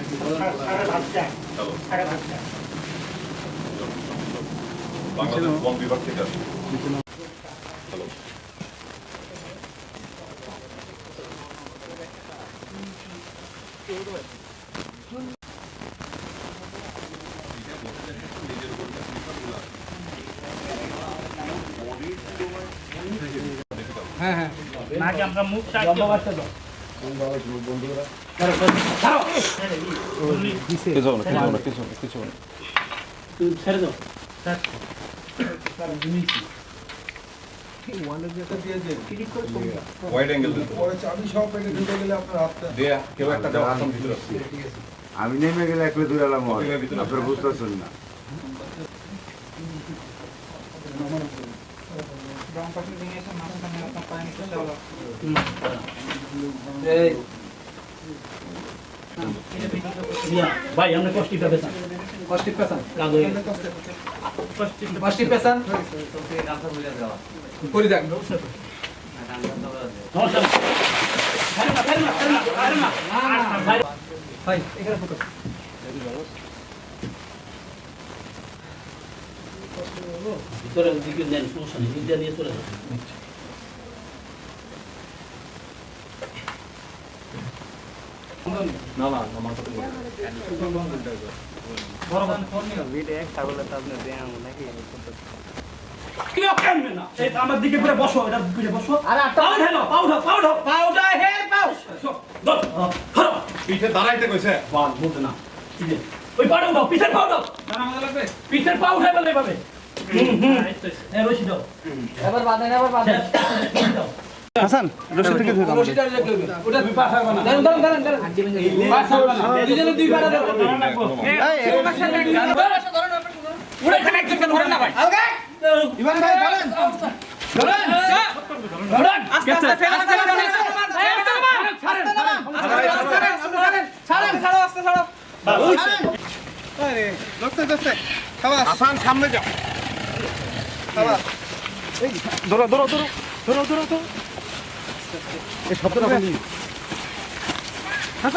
চলো বাংলাদেশ বন বিভাগ থেকে আসি চলো নাকি আমরা মুখটা পেটে ঢুকে গেলে আপনার হাতটা দেয়া কেউ একটা যাও আসন ভিতরে আমি নেমে গেলে একলে দূরে এলাম আপনি ভিতরে আপনারা না ইয়া, ভাই আমরা কষ্টি পেয়েছেন কষ্টি পেছান কাগজ কষ্টি পেছান করি দেখ ভাই। এখানে ফুটো। ভিতরে দিকে নেন সমস্যা নেই। নিয়ে চলে যান অকামে না এই আমার দিকে পুরো বসো এটা দিকে বসো আরে পাউ ঢেলো পাউ ঢাও পাউ ঢাও পাউডা হেয়ার পাউ ধরো পিঠে দাঁড়াইতে কইছে বাল বলতে না ওই পাউ দাও পিছের পাউ দাও পিছের পাউ উঠাই বলে এভাবে হুম হুম এই রশি দাও এবার বাঁধেন এবার বাঁধেন রশি দাও। রশিটা রেখে দিবেন ওটা দুই পা খাবে না। দাঁড়ান দাঁড়ান দাঁড়ান। পা খাবে না। দুজনে দুই পা দেবো উড়ে এখানে একজন ধরেন না ভাই। ইমান ভাই ধরেন। ধরেন। ধরেন। আস্তে আস্তে ফেলে আস্তে আস্তে ছাড়েন ছাড়েন ছাড়েন ছাড়ো আস্তে ছাড়ো হাসান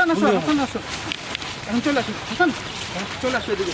আসো হাসান আসো। এখন চলে আসো হাসান চলে আসো এদিকে।